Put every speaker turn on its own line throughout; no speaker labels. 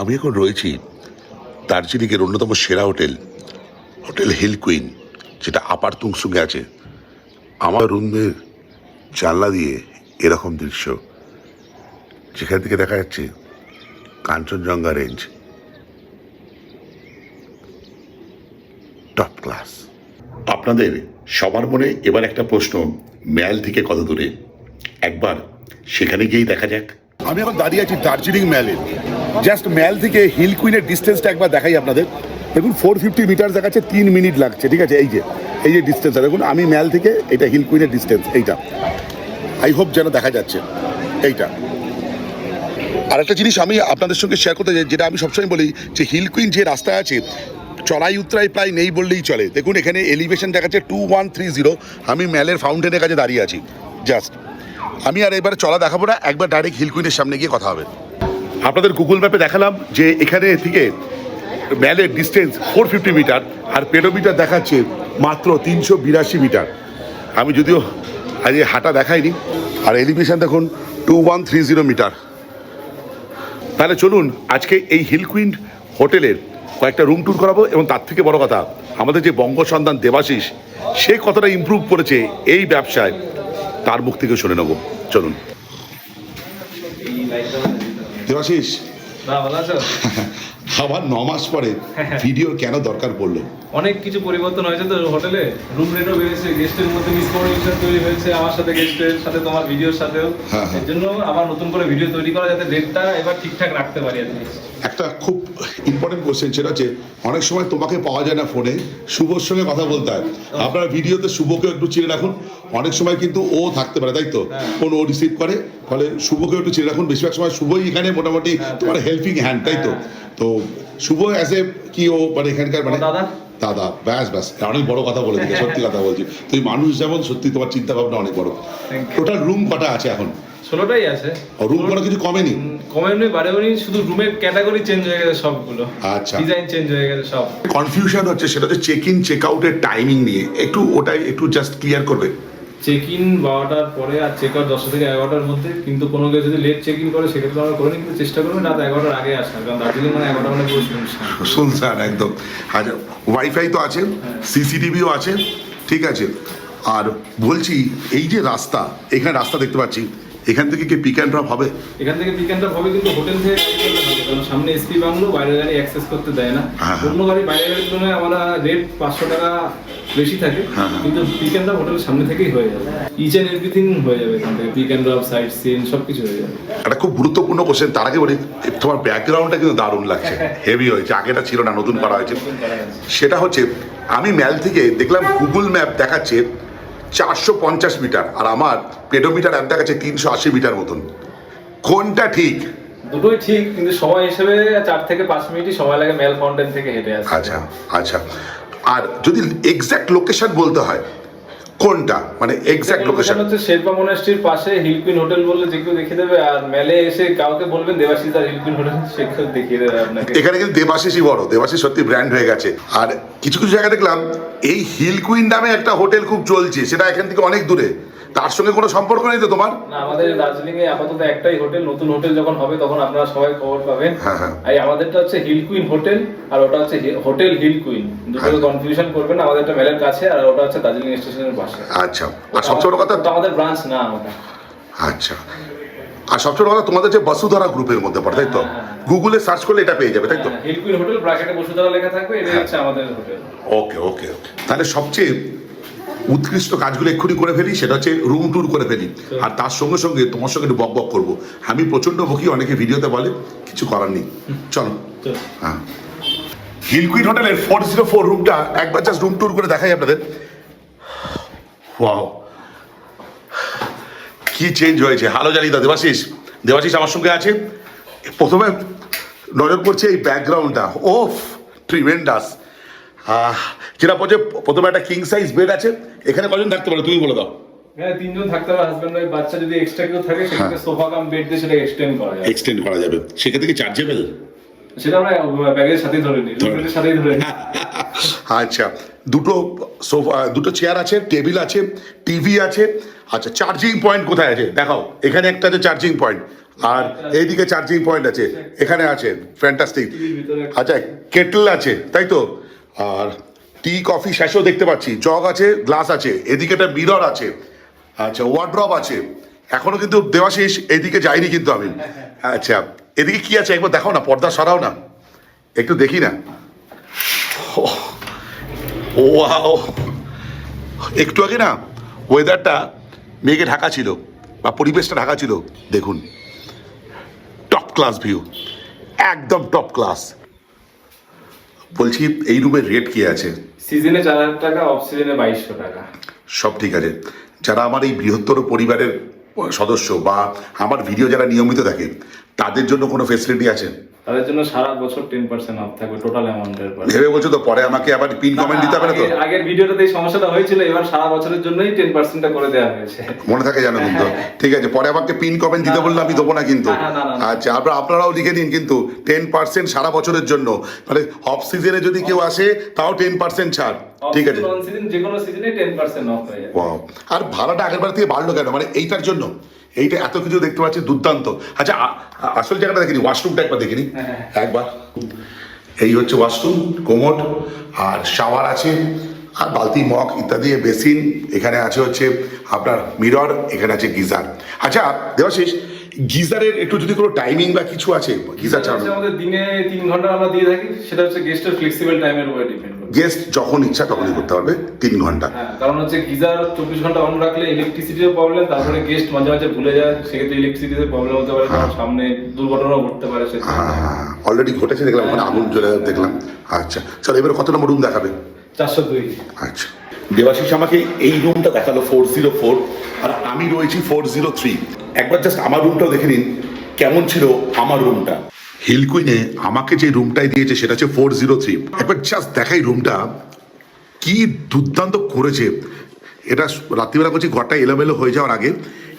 আমি এখন রয়েছি দার্জিলিংয়ের অন্যতম সেরা হোটেল হোটেল হিল কুইন, যেটা আপার তুংসুঙ্গে আছে। আমার রুমের জানলা দিয়ে এরকম দৃশ্য, যেখান থেকে দেখা যাচ্ছে কাঞ্চনজঙ্ঘা রেঞ্জ। টপ ক্লাস আপনাদের সবার মনে এবার একটা প্রশ্ন, ম্যাল থেকে কত দূরে? একবার সেখানে গিয়েই দেখা যাক। আমি এখন দাঁড়িয়ে আছি দার্জিলিং ম্যালে। জাস্ট ম্যাল থেকে হিল কুইনের ডিস্টেন্সটা একবার দেখাই আপনাদের। দেখুন ফোর ফিফটি মিটার দেখাচ্ছে, তিন মিনিট লাগছে, ঠিক আছে? এই যে এই যে ডিস্টেন্সটা দেখুন, আমি ম্যাল থেকে এটা হিল কুইনের ডিস্টেন্স এইটা। আই হোপ যেন দেখা যাচ্ছে, এইটা। আর একটা জিনিস আমি আপনাদের সঙ্গে শেয়ার করতে চাই, যেটা আমি সবসময় বলি যে, হিল কুইন যে রাস্তায় আছে, চড়াই উতরাই প্রায় নেই বললেই চলে। দেখুন, এখানে এলিভেশন দেখাচ্ছে টু ওয়ান থ্রি জিরো আমি ম্যালের ফাউন্টেনের কাছে দাঁড়িয়ে আছি জাস্ট আমি আর এবার চলা দেখাবো না, একবার ডাইরেক্ট হিল কুইনের সামনে গিয়ে কথা হবে। আপনাদের গুগল ম্যাপে দেখালাম যে এখানে থেকে ম্যালের ডিস্টেন্স ফোর ফিফটি মিটার আর পেডোমিটার দেখাচ্ছে মাত্র তিনশো বিরাশি মিটার আমি যদিও আজ হাঁটা দেখাইনি, আর এলিভেশন দেখুন two one three zero metre তাহলে চলুন, আজকে এই হিল কুইন হোটেলের কয়েকটা রুম ট্যুর করাবো এবং তার থেকে বড় কথা, আমাদের যে বঙ্গ সন্তান দেবাশিস, সে কতটা ইমপ্রুভ করেছে এই ব্যবসায়, তার মুখ থেকে শুনে নেব। চলুন। দেবাশিস আবার ন মাস পরে ভিডিও কেন দরকার পড়ল?
অনেক কিছু পরিবর্তন হয়েছে তো হোটেলে। রুম রেটও বেড়েছে গেস্টের মধ্যে মিসকমিউনিকেশন তৈরি হয়েছে আমার সাথে গেস্টের সাথে তোমার ভিডিওর সাথেও।
হ্যাঁ, হ্যাঁ।
এর জন্য আবার নতুন করে ভিডিও তৈরি করা যাতে রেটটা এবার ঠিকঠাক রাখতে পারি আর
একটা খুব ইম্পর্টেন্ট কোশ্চেন সেটা হচ্ছে অনেক সময় তোমাকে পাওয়া যায় না ফোনে শুভর সঙ্গে কথা বলতে হয়। আপনার ভিডিওতে শুভকেও একটু চিনে রাখুন। অনেক সময় কিন্তু ও থাকতে পারে তাই তো? ফোন ও রিসিভ করে ফলে শুভকেও একটু চিনে রাখুন। বেশিরভাগ সময় শুভই এখানে মোটামুটি তোমার হেল্পিং হ্যান্ড তাই তো? তো শুভ অ্যাজ এ কি ও মানে এখানকার মানে?
দাদা।
দাদা ব্যাস ব্যাস। অনেক বড় কথা বলে দিকে সত্যি কথা বলছি। তুই মানুষ যেমন সত্যি তোমার চিন্তা ভাবনা অনেক বড়। টোটাল রুম কটা আছে এখন?
ষোলোটাই আছে।
রুম কোনো কিছু কমেনি?
কমেনি বাড়েওনি শুধু রুমের ক্যাটাগরি চেঞ্জ হয়ে গেছে সবগুলো।
আচ্ছা।
ডিজাইন চেঞ্জ হয়ে গেছে সব।
কনফিউশন হচ্ছে সেটা হচ্ছে চেক ইন চেক আউটের টাইমিং নিয়ে। একটু ওটাই একটু জাস্ট ক্লিয়ার করবে।
চেক ইন বারোটার পরে আর চেক আউট দশটা থেকে এগারোটার মধ্যে কিন্তু কোনো কেউ যদি লেট চেক ইন করে সেক্ষেত্রে আমরা করে কিন্তু চেষ্টা করবেন রাত এগারোটার আগে আসার কারণ দার্জিলিং মানে এগারোটা মানে পুরো শুনশান
একদম। আচ্ছা ওয়াইফাই তো আছে সিসিটিভিও আছে ঠিক আছে। আর বলছি এই যে রাস্তা এখানে রাস্তা দেখতে পাচ্ছি এখান থেকে কি পিক অ্যান্ড ড্রপ হবে?
এখান থেকে পিক অ্যান্ড হবে কিন্তু হোটেল থেকে কারণ সামনে এসপি বাংলো বাইরের গাড়ি অ্যাক্সেস করতে দেয় না।
হ্যাঁ, হ্যাঁ।
অন্য গাড়ি বাইরের গাড়ির তুলনায় আমরা রেট পাঁচশো টাকা বেশি থাকে
হ্যাঁ, হ্যাঁ।
কিন্তু পিক অ্যান্ড ড্রপ হোটেলের সামনে থেকেই হয়ে যাবে। ইচ অ্যান্ড এভরিথিং হয়ে যাবে এখান থেকে। Pick and drop sightseeing সব কিছু হয়ে যাবে।
একটা খুব গুরুত্বপূর্ণ কোশ্চেন তার আগে বলি তোমার ব্যাকগ্রাউন্ডটা কিন্তু দারুণ লাগছে। হেভি হয়েছে আগেটা ছিল না নতুন করা হয়েছে। সেটা হচ্ছে আমি ম্যাল থেকে দেখলাম গুগল ম্যাপ দেখাচ্ছে চারশো পঞ্চাশ মিটার আর আমার পেডোমিটার অ্যাপ দেখাচ্ছে তিনশো আশি মিটার মতন। কোনটা ঠিক?
দুটোই ঠিক কিন্তু সময় হিসেবে চার থেকে পাঁচ মিনিটই সময় লাগে মেল ফাউন্টেন থেকে হেঁটে আসতে।
আচ্ছা আচ্ছা। আর যদি এক্স্যাক্ট লোকেশন বলতে হয় কোনটা? মানে এক্স্যাক্ট লোকেশন
হচ্ছে শেরপা মনাস্ট্রির পাশে হিলকুইন হোটেল বললে যে কেউ দেখিয়ে দেবে আর মেলে এসে কাউকে বলবেন দেবাশিস আর হিলকুইন হোটেল সে দেখিয়ে দেবে আপনাকে।
এখানে কিন্তু দেবাশিসই বড় দেবাশিস সত্যি ব্র্যান্ড হয়ে গেছে। আর কিছু কিছু জায়গা দেখলাম এই হিলকুইন নামে একটা হোটেল খুব চলছে সেটা এখান থেকে অনেক দূরে। তার সঙ্গে কোনো সম্পর্ক নেই তো তোমার?
না আমাদের দার্জিলিং এ আপাতত একটাই হোটেল। নতুন হোটেল যখন হবে তখন আপনারা সবাই খবর পাবেন।
হ্যাঁ, হ্যাঁ।
আর আমাদেরটা হচ্ছে হিল কুইন হোটেল আর ওটা হচ্ছে হোটেল হিল কুইন। দুটোকে কনফিউশন করবেন না, আমাদেরটা মেলের কাছে আর ওটা হচ্ছে দার্জিলিং স্টেশনের পাশে।
আচ্ছা। আর সবচেয়ে বড় কথা
আমাদের ব্রাঞ্চ না ওটা।
আচ্ছা। আর সবচেয়ে বড় কথা তোমাদের যে বসুধারা গ্রুপের মধ্যে পড়ে তাই তো? গুগলে সার্চ করলে এটা পেয়ে যাবে তাই তো?
হিল কুইন হোটেল ব্র্যাকেটে বসুধারা লেখা থাকবে এটাই হচ্ছে আমাদের হোটেল।
ওকে ওকে ওকে তাহলে সবচেয়ে উৎকৃষ্ট কাজগুলো এক্ষুনি করে ফেলি সেটা হচ্ছে রুম ট্যুর করে ফেলি। আর তার সঙ্গে সঙ্গে তোমার সঙ্গে একটু বক বক করব। আমি প্রচণ্ড বকি অনেকে ভিডিওতে বলে কিছু করার নেই। চলো। হ্যাঁ। হিলকুইন হোটেলের ফোর জিরো ফোর রুমটা একবার জাস্ট রুম ট্যুর করে দেখাই আপনাদের। ওয়াও কি চেঞ্জ হয়েছে? হ্যালো জানিদা দেবাশিস। দেবাশিস আমার সঙ্গে আছে। প্রথমে নজর পড়ছে এই ব্যাকগ্রাউন্ডটা ওফ ট্রিমেন্ডাস যেটা বলছে প্রথমে একটা কিং সাইজ বেড আছে এখানে কজন থাকতে পারে তুমি বলে দাও।
হ্যাঁ তিনজন থাকতে পারে হাজব্যান্ড ওয়াইফ বাচ্চা যদি এক্সট্রা কেউ থাকে সেক্ষেত্রে সোফা কাম বেড দিয়ে সেটা এক্সটেন্ড করা যায়।
এক্সটেন্ড করা যাবে। সেক্ষেত্রে কি চার্জেবল
সেটা আমরা ব্যাগের সাথেই ধরে নিই। রুমের সাথেই ধরে নিই।
আচ্ছা দুটো সোফা দুটো চেয়ার আছে টেবিল আছে টিভি আছে। আচ্ছা চার্জিং পয়েন্ট কোথায় আছে? দেখাও এখানে একটা আছে চার্জিং পয়েন্ট আর এইদিকে চার্জিং পয়েন্ট আছে এখানে আছে ফ্যান্টাস্টিক আচ্ছা কেটল আছে তাই তো? আর টি কফি শ্যাশও দেখতে পাচ্ছি। জগ আছে, গ্লাস আছে, এদিকে একটা মিরর আছে আচ্ছা ওয়ার্ড্রপ আছে। এখনও কিন্তু দেওয়াশিস এদিকে যাইনি কিন্তু আমি। আচ্ছা এদিকে কি আছে? একবার দেখো না, পর্দা সরাও না। একটু দেখি না। ও একটু আগে না ওয়েদারটা মেঘে ঢাকা ছিল, বা পরিবেশটা ঢাকা ছিল। দেখুন টপ ক্লাস ভিউ একদম টপ ক্লাস বলছি এই রুমের রেট কি আছে?
সিজনে চার হাজার টাকা অফ সিজনে বাইশশো টাকা।
সব ঠিক আছে। যারা আমার এই বৃহত্তর পরিবারের সদস্য বা আমার ভিডিও যারা নিয়মিত থাকে তাদের জন্য কোনো ফেসিলিটি আছে?
তাদের জন্য সারা বছর টেন পার্সেন্ট অফ থাকবে টোটাল অ্যামাউন্টের পর
ভেবে বলছো তো পরে আমাকে আবার পিন কমেন্ট দিতে হবে না তো?
আগের- ভিডিওটাতে এই সমস্যাটা হয়েছিল এবার সারা বছরের জন্যই টেন পার্সেন্টটা করে দেওয়া হয়েছে।
মনে থাকে জানো কিন্তু। ঠিক আছে পরে আমাকে পিন কমেন্ট দিতে বললে আমি দেবো না কিন্তু। আচ্ছা আপনারা আপনারাও লিখে নিন কিন্তু টেন পার্সেন্ট সারা বছরের জন্য। মানে অফ সিজনে যদি কেউ আসে তাও টেন পার্সেন্ট ছাড়। ঠিক আছে।
যে কোনো সিজনে টেন পার্সেন্ট অফ হয়ে
Wow. আর ভাড়াটা আগের বার থেকে বাড়লো কেন? মানে এইটার জন্য। এইটা এত কিছু দেখতে পাচ্ছি দুর্দান্ত। আচ্ছা আসল জায়গাটা দেখিনি ওয়াশরুমটা একবার দেখিনি?
হ্যাঁ।
একবার। এই হচ্ছে ওয়াশরুম কোমোড আর শাওয়ার আছে আর বালতি মগ ইত্যাদি বেসিন এখানে আছে হচ্ছে আপনার মিরর এখানে আছে গিজার। আচ্ছা দেবাশিস গিজারের একটু যদি কোনো টাইমিং বা কিছু আছে গিজার চালানো
আমাদের দিনে তিন ঘণ্টা আমরা দিয়ে থাকি সেটা হচ্ছে গেস্টের ফ্লেক্সিবল টাইমের উপরে ডিপেন্ড করে
গেস্ট যখন ইচ্ছা তখনই করতে পারবে তিন ঘণ্টা।
হ্যাঁ কারণ হচ্ছে গিজার চব্বিশ ঘণ্টা অন রাখলে ইলেকট্রিসিটির প্রবলেম তারপরে গেস্ট মাঝে মাঝে ভুলে যায় সেক্ষেত্রে ইলেকট্রিসিটিতে প্রবলেম হতে পারে কারণ সামনে দুর্ঘটনাও ঘটতে পারে সে
অলরেডি ঘটেছে দেখলাম ওখানে আগুন জ্বলে দেখলাম। আচ্ছা চলো এবার কত নম্বর রুম দেখাবে?
চারশো দুই।
আচ্ছা। দেবাশিস আমাকে এই রুমটা দেখাল ফোর জিরো ফোর আর আমি রয়েছি ফোর জিরো থ্রি একবার জাস্ট আমার রুমটাও দেখে নিন, কেমন ছিল আমার রুমটা হিল কুইনে আমাকে যে রুমটাই দিয়েছে সেটা হচ্ছে ফোর জিরো থ্রি একবার জাস্ট দেখাই রুমটা কি দুর্দান্ত করেছে। এটা রাত্রিবেলা করছি ঘরটা এলোমেলো হয়ে যাওয়ার আগে,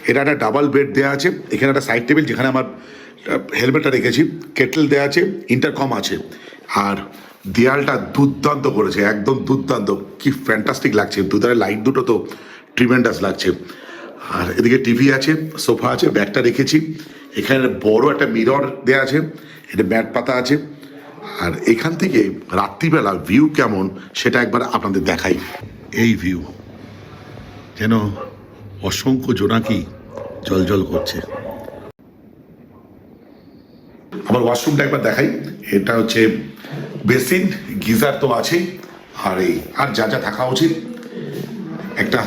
এটা একটা ডাবল বেড দেওয়া আছে, এখানে একটা সাইড টেবিল যেখানে আমার হেলমেটটা রেখেছি কেটল দেওয়া আছে ইন্টারকম আছে। আর দেয়ালটা দুর্দান্ত করেছে, একদম দুর্দান্ত। কি ফ্যান্টাস্টিক লাগছে, দুধারে লাইট দুটো তো ট্রিমেন্ডাস লাগছে। আর এদিকে টিভি আছে, সোফা আছে, ব্যাগটা রেখেছি। এখানে বড় একটা মিরর দেওয়া আছে, এটা ব্যাট পাতা আছে। আর এখান থেকে রাত্রিবেলা ভিউ কেমন সেটা একবার আপনাদের দেখাই। এই ভিউ যেন অসংখ্য জোনাকি জল করছে। আমার ওয়াশরুমটা একবার দেখাই। এটা হচ্ছে বেসিন, গিজার তো আছেই। আর এই, আর যা যা থাকা উচিত। একটা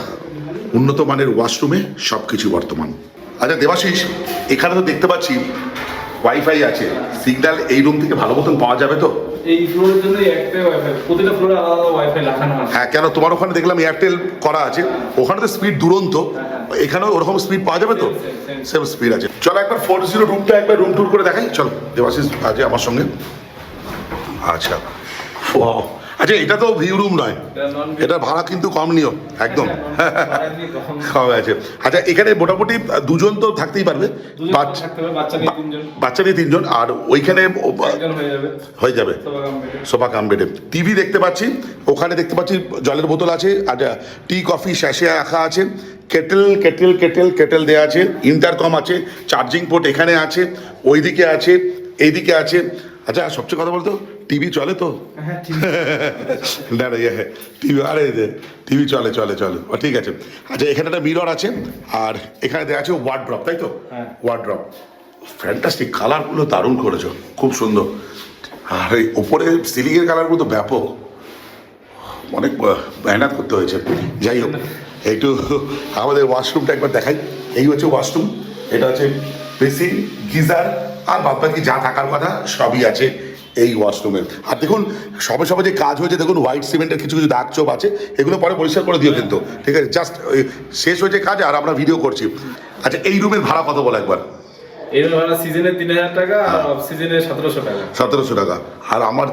উন্নত মানের ওয়াশরুমে সব কিছু বর্তমান। আচ্ছা দেবাশিস এখানে তো দেখতে পাচ্ছি ওয়াইফাই আছে। সিগন্যাল এই রুম থেকে ভালো মতন পাওয়া যাবে তো?
এই ফ্লোরের জন্য একটাই ওয়াইফাই প্রতিটা ফ্লোরে আলাদা ওয়াইফাই লাগানো আছে।
হ্যাঁ কেন? তোমার ওখানে দেখলাম এয়ারটেল করা আছে। ওখানে তো স্পিড দুরন্ত। এখানেও ওরকম স্পিড পাওয়া যাবে তো? সেম স্পিড আছে। চলো একবার ফোর জিরো রুমটা একবার রুম টুর করে দেখাই। চলো দেবাশিস আছে আমার সঙ্গে। আচ্ছা. আচ্ছা এটা তো ভিউ রুম নয়।
এটা
ভাড়া কিন্তু কম নিও একদম।
ভাড়া নিয়ে
কম আছে আচ্ছা এখানে মোটামুটি দুজন তো থাকতেই পারবে।
বাচ্চা নিয়ে তিনজন।
আর ওইখানে
হয়ে যাবে।
হয়ে সোফা কাম বেডে। টিভি দেখতে পাচ্ছি। ওখানে দেখতে পাচ্ছি জলের বোতল আছে আর টি কফি শ্যাশে রাখা আছে কেটেল কেটেল কেটেল কেটেল দেওয়া আছে ইন্টারকম আছে চার্জিং পোর্ট এখানে আছে ওইদিকে আছে এইদিকে আছে। আচ্ছা সবচেয়ে কথা বলতো টিভি চলে তো?
হ্যাঁ ঠিক
না না ইয়ে টিভি আরে টিভি চলে চলে চলে। ও ঠিক আছে। আচ্ছা এখানে একটা মিরর আছে আর এখানে দেওয়া আছে ওয়ার্ড ড্রপ তাই তো?
হ্যাঁ।
ওয়ার্ড ড্রপ ফ্যান্টাস্টিক কালারগুলো দারুণ করেছ খুব সুন্দর। আর এই ওপরে সিলিংয়ের কালারগুলো তো ব্যাপক। অনেক মেহনত করতে হয়েছে। যাই হোক একটু আমাদের ওয়াশরুমটা একবার দেখাই। এই হচ্ছে ওয়াশরুম এটা হচ্ছে বেসিন গিজার আর বাদ বাকি যা থাকার কথা সবই আছে। এই ওয়াশরুমের আর দেখুন সবে সবে যে কাজ হয়েছে দেখুন হোয়াইট সিমেন্টের কিছু কিছু দাগ চোপ আছে এগুলো পরে পরিষ্কার করে দিও কিন্তু। ঠিক আছে? জাস্ট শেষ হয়েছে কাজ আর আমরা ভিডিও করছি। আচ্ছা এই রুমের ভাড়া কত বলো একবার?
এর ভাড়া সিজনে তিন হাজার টাকা আর অফ সিজনে সতেরোশো টাকা।
সতেরোশো টাকা। আর আমার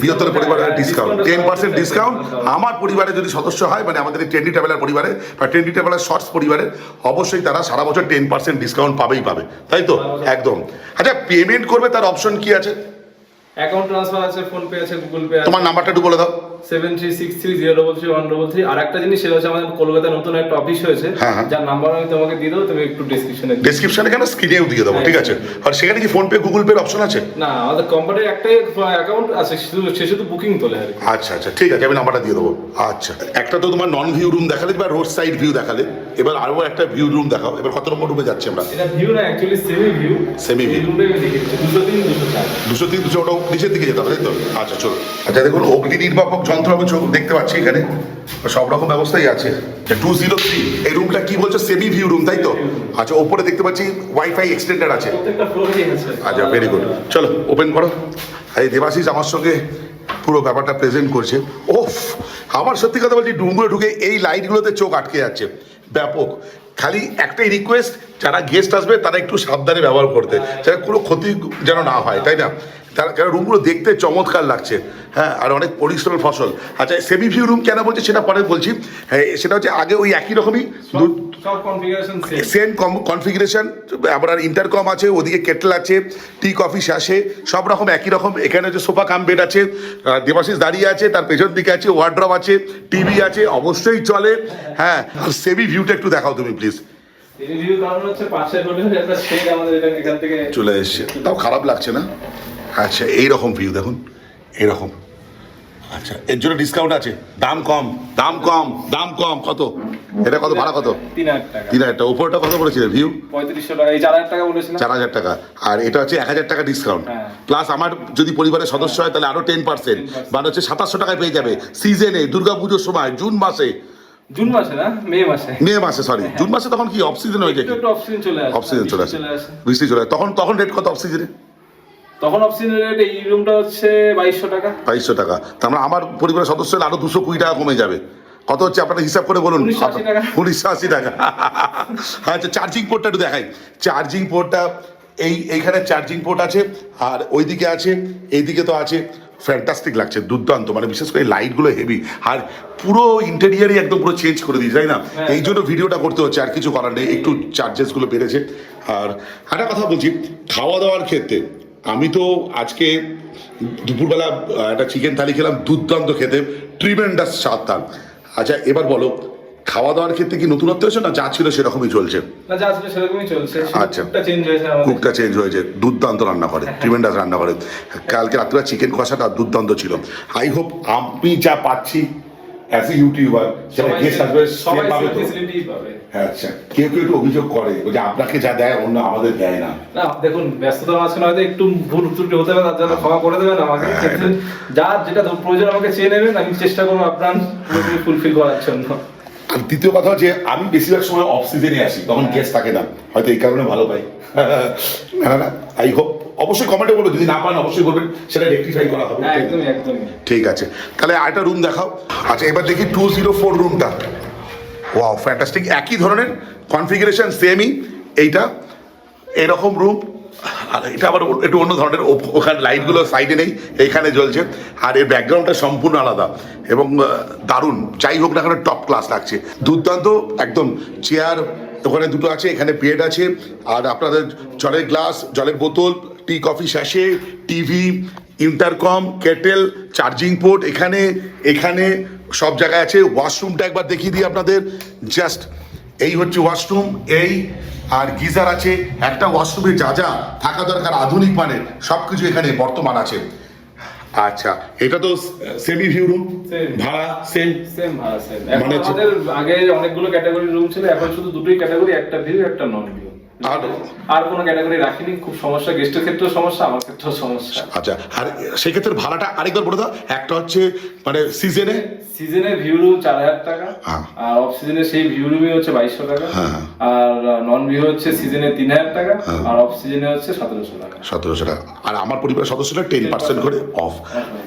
বৃহত্তর পরিবারের ডিসকাউন্ট টেন পার্সেন্ট ডিসকাউন্ট আমার পরিবারে যদি সদস্য হয় মানে আমাদের ট্রাভেলার পরিবারে বা ট্রাভেলার শর্টস পরিবারে অবশ্যই তারা সারা বছর টেন পার্সেন্ট ডিসকাউন্ট পাবেই পাবে। তাই তো? একদম। আচ্ছা পেমেন্ট করবে তার অপশন কি আছে?
অ্যাকাউন্ট ট্রান্সফার আছে ফোন পে আছে গুগল পে আছে।
তোমার নাম্বারটা একটু বলে দাও।
Seven three six three zero double three one double three আর একটা জিনিস সেটা হচ্ছে আমাদের কলকাতায় নতুন একটা অফিস হয়েছে।
হ্যাঁ, হ্যাঁ।
যার নাম্বার আমি তোমাকে দিয়ে দেবো তুমি একটু ডিসক্রিপশনে
ডেসক্রিপশনে কেন? স্ক্রিনেও দিয়ে দেবো ঠিক আছে? আর সেখানে কি ফোন পে গুগল পের অপশন আছে?
না আমাদের কোম্পানির একটাই অ্যাকাউন্ট আছে শুধু সে শুধু বুকিং তোলে আর
আচ্ছা আচ্ছা ঠিক আছে আমি নাম্বারটা দিয়ে দেবো। আচ্ছা একটা তো তোমার নন ভিউ রুম দেখালে বা রোড সাইড ভিউ দেখালে। এবার আরও একটা ভিউ রুম দেখাও। এবার কত নম্বর রুমে যাচ্ছি আমরা?
এটা ভিউ না অ্যাকচুয়ালি সেমি ভিউ দুশো তিন দুশো
ওটাও নিচের দিকে যেতে হবে তাই তো? আচ্ছা চলো আচ্ছা দেখুন অগ্নি নির্বাপক যন্ত্র আমি চোখ দেখতে পাচ্ছি এখানে। সব রকম ব্যবস্থাই আছে। টু জিরো থ্রি এই রুমটা কি বলছো? সেমি ভিউ রুম তাই তো? আচ্ছা ওপরে দেখতে পাচ্ছি ওয়াইফাই এক্সটেন্ডার আছে।
আছে।
আচ্ছা ভেরি গুড চলো ওপেন করো। এই দেবাশিস আমার সঙ্গে পুরো ব্যাপারটা প্রেজেন্ট করছে। ওফ আমার সত্যি কথা বলছি ডুমগুলো ঢুকে এই লাইটগুলোতে চোখ আটকে যাচ্ছে। ব্যাপক। খালি একটাই রিকোয়েস্ট যারা গেস্ট আসবে তারা একটু সাবধানে ব্যবহার করতে যারা কোনো ক্ষতি যেন না হয়, তাই না? তার কারণ রুমগুলো দেখতে চমৎকার লাগছে। হ্যাঁ আর অনেক পরিশ্রমের ফসল। আচ্ছা সেমি ভিউ রুম কেন বলছি সেটা পরে বলছি। হ্যাঁ সেটা হচ্ছে আগে ওই একই রকমই
সেম
কনফিগারেশন আপনার ইন্টারকম আছে ওদিকে কেটল আছে টি কফি আসে সব রকম একই রকম। এখানে হচ্ছে সোফা কাম বেড আছে দেবাশিস দাঁড়িয়ে আছে তার পেছন দিকে আছে ওয়ার্ড্রপ আছে টিভি আছে অবশ্যই চলে। হ্যাঁ আর সেমি ভিউটা একটু দেখাও তুমি প্লিজ চলে এসছে। তাও খারাপ লাগছে না? আচ্ছা এই রকম ভিউ দেখুন এইরকম। আচ্ছা এর জন্য ডিসকাউন্ট আছে। দাম কম দাম কম দাম কম। কত? এটা কত ভাড়া কত?
তিন হাজার টাকা।
তিন হাজার টাকা। উপরটা কত পড়েছিল ভিউ
পঁয়ত্রিশশো টাকা। এই চার হাজার টাকা বলেছিলাম।
চার হাজার টাকা। আর এটা হচ্ছে এক হাজার টাকা ডিসকাউন্ট
হ্যাঁ।
প্লাস আমার যদি পরিবারের সদস্য হয় তাহলে আরও টেন পার্সেন্ট মানে হচ্ছে সাতাশশো টাকায় পেয়ে যাবে। সিজনে দুর্গা পুজোর সময় জুন মাসে।
জুন মাসে না? মে মাসে।
মে মাসে সরি জুন মাসে তখন কি অফ সিজন হয়ে যায়
অফ সিজন চলে আসে।
অফ সিজন চলে আসে।
চলে আসে।
বৃষ্টি চলে আসে। তখন তখন রেট কত অফ সিজনে
তখন সিজন রেট এই রুমটা হচ্ছে বাইশশো টাকা।
বাইশশো টাকা। তার মানে আমার পরিবারের সদস্য হলে আরও দুশো কুড়ি টাকা কমে যাবে। কত হচ্ছে? আপনারা হিসাব করে বলুন। উনিশশো আশি টাকা। আচ্ছা চার্জিং পোর্টটা একটু দেখাই। চার্জিং পোর্টটা এই এইখানে চার্জিং পোর্ট আছে আর ওইদিকে আছে এইদিকে তো আছে। ফ্যান্টাস্টিক লাগছে দুর্দান্ত। মানে বিশেষ করে লাইটগুলো হেভি আর পুরো ইন্টেরিয়ারই একদম পুরো চেঞ্জ করে দিয়েছে তাই না?
হ্যাঁ।
এই জন্য ভিডিওটা করতে হচ্ছে আর কিছু করার নেই। একটু চার্জেসগুলো বেড়েছে। আর একটা কথা বলছি খাওয়া দাওয়ার ক্ষেত্রে আমি তো আজকে দুপুরবেলা একটা চিকেন থালি খেলাম দুর্দান্ত খেতে ট্রিমেন্ডাস স্বাদ তার। আচ্ছা এবার বলো খাওয়া দাওয়ার ক্ষেত্রে কি নতুনত্ব হয়েছে না যা ছিল সেরকমই চলছে?
না যা ছিল সেরকমই চলছে।
আচ্ছা। কুকটা চেঞ্জ হয়েছে দুর্দান্ত রান্না করে ট্রিমেন্ডাস রান্না করে। কালকে রাত্রে চিকেন কষাটা দুর্দান্ত ছিল। আই হোপ আমি যা পাচ্ছি অ্যাজ এ ইউটিউবার সেটা গেস্ট আসবে সে পাবে তো।
ফেসিলিটি
আচ্ছা। কেউ কেউ একটু অভিযোগ করে যে আপনাকে যা দেয় অন্য আমাদের দেয় না।
না দেখুন ব্যস্ততার মাঝখানে হয়তো একটু ভুল ত্রুটি হতে পারে তার জন্য ক্ষমা করে দেবেন আমাকে।
হ্যাঁ,
কিন্তু যার যেটা প্রয়োজন আমাকে চেয়ে নেবেন আমি চেষ্টা করব আপনার ফুলফিল করার জন্য।
আর দ্বিতীয় কথা হচ্ছে আমি বেশিরভাগ সময় অফ সিজনে আসি তখন গেস্ট থাকে না। হয়তো এই কারণে ভালো পাই। না না আই হোপ অবশ্যই কমেন্টে বলব যদি না পান অবশ্যই বলবেন সেটা রেকটিফাই করা হবে
হ্যাঁ একদমই একদমই।
ঠিক আছে। তাহলে আরেকটা রুম দেখাও। আচ্ছা এবার দেখি টু জিরো ফোর রুমটা ওয়াও ফ্যান্টাস্টিক একই ধরনের কনফিগারেশন সেমই এইটা এরকম রুম আর এটা আবার একটু অন্য ধরনের ওখানে লাইটগুলো সাইডে নেই, এইখানে জ্বলছে। আর এর ব্যাকগ্রাউন্ডটা সম্পূর্ণ আলাদা এবং দারুণ। যাই হোক না কেন টপ ক্লাস লাগছে। দুর্দান্ত, একদম চেয়ার ওখানে দুটো আছে, এখানে বেড আছে। আর আপনাদের জলের গ্লাস জলের বোতল tea coffee sachet TV intercom kettle charging port এখানে এখানে সব জায়গায় আছে। ওয়াশরুমটা একবার দেখিয়ে দিই আপনাদের। জাস্ট এই হচ্ছে ওয়াশরুম এই আর গিজার আছে। একটা ওয়াশরুমে যা যা থাকা দরকার আধুনিক মানের সব কিছু এখানে বর্তমান আছে। আচ্ছা এটা তো সেমি ভিউ রুম. ভাড়া সেম
সেম ভাড়া সেম
মানে
আমাদের আগে অনেকগুলো ক্যাটাগরি রুম ছিল এখন শুধু দুটোই ক্যাটাগরি একটা ভিউ একটা নন ভিউ
আর?
আর কোনো ক্যাটাগরি রাখিনি খুব সমস্যা। গেস্টের ক্ষেত্রেও সমস্যা আমার ক্ষেত্রেও সমস্যা।
আচ্ছা আর সেক্ষেত্রে ভাড়াটা আরেকবার বলে দাও। একটা হচ্ছে মানে সিজনে
সিজনে ভিউ রুম চার হাজার টাকা।
হ্যাঁ।
আর অফ সিজনে সেই ভিউ রুমই হচ্ছে বাইশশো টাকা।
হ্যাঁ।
আর নন ভিউ হচ্ছে সিজনে তিন হাজার টাকা।
হ্যাঁ।
আর অফ সিজনে হচ্ছে সতেরোশো টাকা।
সতেরোশো টাকা। আর আমার পরিবারের সদস্যরা টেন পার্সেন্ট করে অফ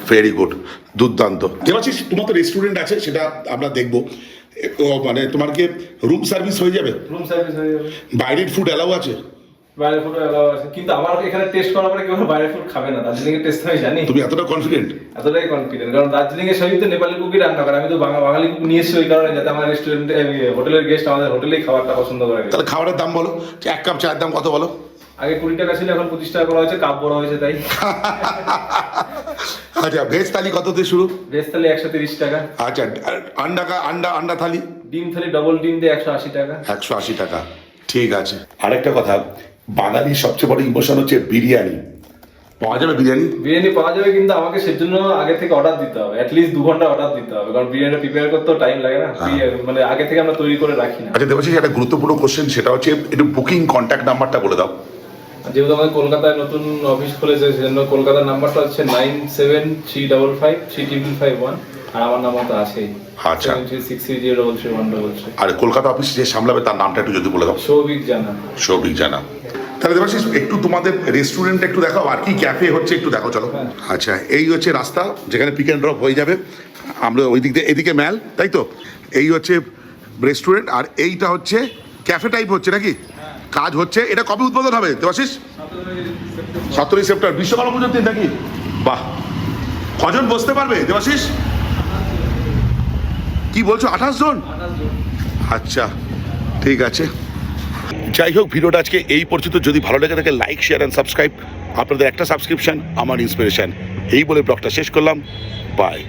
ভেরি গুড দুর্দান্ত। দেবাশিস তোমার তো রেস্টুরেন্ট আছে সেটা আমরা দেখব। ও, মানে তোমার কি রুম সার্ভিস হয়ে যাবে?
রুম সার্ভিস হয়ে যাবে।
বাইরের ফুড অ্যালাউ আছে?
বাইরের ফুড অ্যালাউ আছে। কিন্তু আমার এখানে টেস্ট করার পরে কেউ বাইরের ফুড খাবে না। দার্জিলিং এর টেস্ট আমি জানি।
তুমি এতটা কনফিডেন্ট
এতটাই কনফিডেন্ট কারণ দার্জিলিং এর সবই তো নেপালি কুকি রান্না করে। আমি তো বাঙা- বাঙালি কুক নিয়ে এসেছি ওই কারণে যাতে আমার রেস্টুরেন্টে হোটেলের গেস্ট আমাদের হোটেলেই খাবারটা পছন্দ করে।
তাহলে খাবারের দাম বলো। এক কাপ চায়ের দাম কত বলো?
আগে কুড়ি টাকা ছিল এখন পঁচিশ টাকা করা হয়েছে কাপ বড় হয়েছে তাই।
আচ্ছা ভেজ থালি কত দিয়ে শুরু?
ভেজ থালি একশো তিরিশ টাকা।
আচ্ছা আন্ডা আন্ডা আন্ডা থালি?
ডিম থালি ডবল ডিম দিয়ে একশো আশি টাকা।
একশো আশি টাকা ঠিক আছে। আরেকটা কথা বাঙালির সবচেয়ে বড় ইমোশন হচ্ছে বিরিয়ানি। পাওয়া যাবে বিরিয়ানি?
বিরিয়ানি পাওয়া যাবে কিন্তু আমাকে সেজন্য আগে থেকে অর্ডার দিতে হবে। অ্যাটলিস্ট দু ঘণ্টা অর্ডার দিতে হবে কারণ বিরিয়ানি প্রিপেয়ার করতেও টাইম লাগে না। মানে আগে থেকে আমরা তৈরি করে রাখি না।
আচ্ছা দেবাশিস একটা গুরুত্বপূর্ণ কোশ্চেন সেটা হচ্ছে একটু বুকিং কন্ট্যাক্ট নাম্বারটা বলে দাও।
যেহেতু আমাদের কলকাতায় নতুন অফিস খুলেছে সেজন্য কলকাতার নাম্বারটা হচ্ছে nine seven three double five three triple five one আর আমার নাম্বার তো আছেই।
আচ্ছা। আর কলকাতা অফিস যে সামলাবে তার নামটা একটু যদি বলে দাও।
সৌভিক জানা
সৌভিক জানা তাহলে দেবাশিস একটু তোমাদের রেস্টুরেন্ট একটু দেখাও আর কি ক্যাফে হচ্ছে একটু দেখো চলো।
হ্যাঁ।
আচ্ছা এই হচ্ছে রাস্তা যেখানে পিক অ্যান্ড ড্রপ হয়ে যাবে। আমরা ওই দিক দিয়ে এদিকে ম্যাল তাই তো? এই হচ্ছে রেস্টুরেন্ট আর এইটা হচ্ছে ক্যাফে টাইপ হচ্ছে নাকি? কাজ হচ্ছে, এটা কবে উদ্বোধন হবে? দেবাশিস? সতেরোই সেপ্টেম্বর। বিশ্বকর্মা পুজোর দিন নাকি? বাহ। কজন বসতে পারবে, দেবাশিস? কি বলছো, আঠাশ জন? আচ্ছা ঠিক আছে। যাই হোক, ভিডিওটা আজকে এই পর্যন্ত। যদি ভালো লেগে থাকে লাইক শেয়ার অ্যান্ড সাবস্ক্রাইব আপনাদের একটা সাবস্ক্রিপশন আমার ইন্সপিরেশান এই বলে ব্লগটা শেষ করলাম। বাই